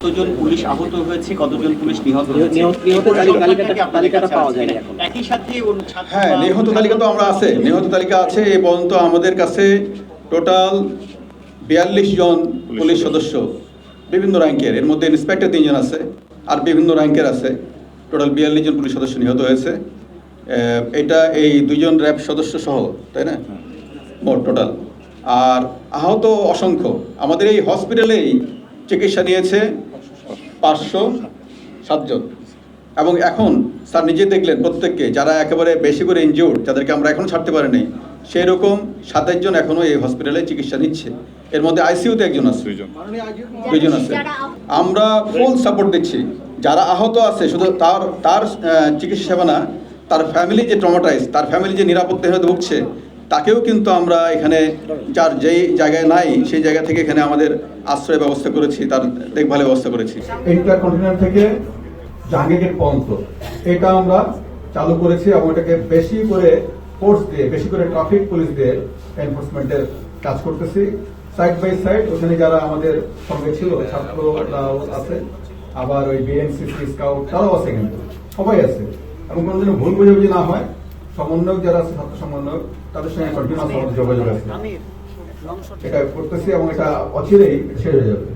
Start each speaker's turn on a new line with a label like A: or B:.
A: কতজন পুলিশ আহত হয়েছে কতজন পুলিশ নিহত হয়েছে?
B: নিহত- তালিকাটা- পাওয়া এখন।
A: একই সাথে
C: হ্যাঁ নিহত তালিকা তো আমরা আছে। নিহত তালিকা আছে এই পর্যন্ত আমাদের কাছে টোটাল বিয়াল্লিশ জন পুলিশ সদস্য। বিভিন্ন র্যাঙ্কের। এর মধ্যে ইন্সপেক্টর তিনজন আছে আর বিভিন্ন র্যাঙ্কের আছে। টোটাল বিয়াল্লিশ জন পুলিশ সদস্য নিহত হয়েছে। এটা এই দুইজন র্যাব সদস্য সহ তাই না? মোট টোটাল। আর আহত অসংখ্য। আমাদের এই হসপিটালেই চিকিৎসা নিয়েছে পাঁচশো সাতজন এবং এখন স্যার নিজে দেখলেন প্রত্যেককে যারা একেবারে বেশি করে ইনজিওর্ড যাদেরকে আমরা এখনও ছাড়তে পারিনি সেই রকম সাতাশ জন এখনও এই হসপিটালে চিকিৎসা নিচ্ছে। এর মধ্যে আইসিইউতে একজন আছে। দুইজন। আছে। আমরা ফুল সাপোর্ট দিচ্ছি। যারা আহত আছে শুধু তার তার চিকিৎসা সেবা না তার ফ্যামিলি যে ট্রমাটাইজ তার ফ্যামিলি যে নিরাপত্তাহীনতা ভুগছে তাকেও কিন্তু আমরা এখানে যার যেই জায়গায় নাই, সেই জায়গা থেকে এখানে আমাদের আশ্রয় ব্যবস্থা করেছি, তার দেখভালের ব্যবস্থা করেছি।
D: ইন্টারকন্টিনেন্ট থেকে জাহাঙ্গীরগেট পর্যন্ত। এটা আমরা চালু করেছি এবং এটাকে বেশি করে ফোর্স দিয়ে, বেশি করে ট্রাফিক পুলিশ দিয়ে এনফোর্সমেন্টের কাজ করতেছি। সাইড বাই সাইড ওখানে যারা আমাদের সঙ্গে ছিল ছাত্ররাও আছে। আবার ওই বিএনসিসি স্কাউট তারাও আছে কিন্তু। সবাই আছে। এবং কোনো ভুল বুঝাবুঝি না হয়। সমন্বয়ক যারা আছে ছাত্র সমন্বয়ক তাদের সঙ্গে আমাদের যোগাযোগ আছে। এটা করতেছি এবং এটা অচিরেই শেষ হয়ে যাবে।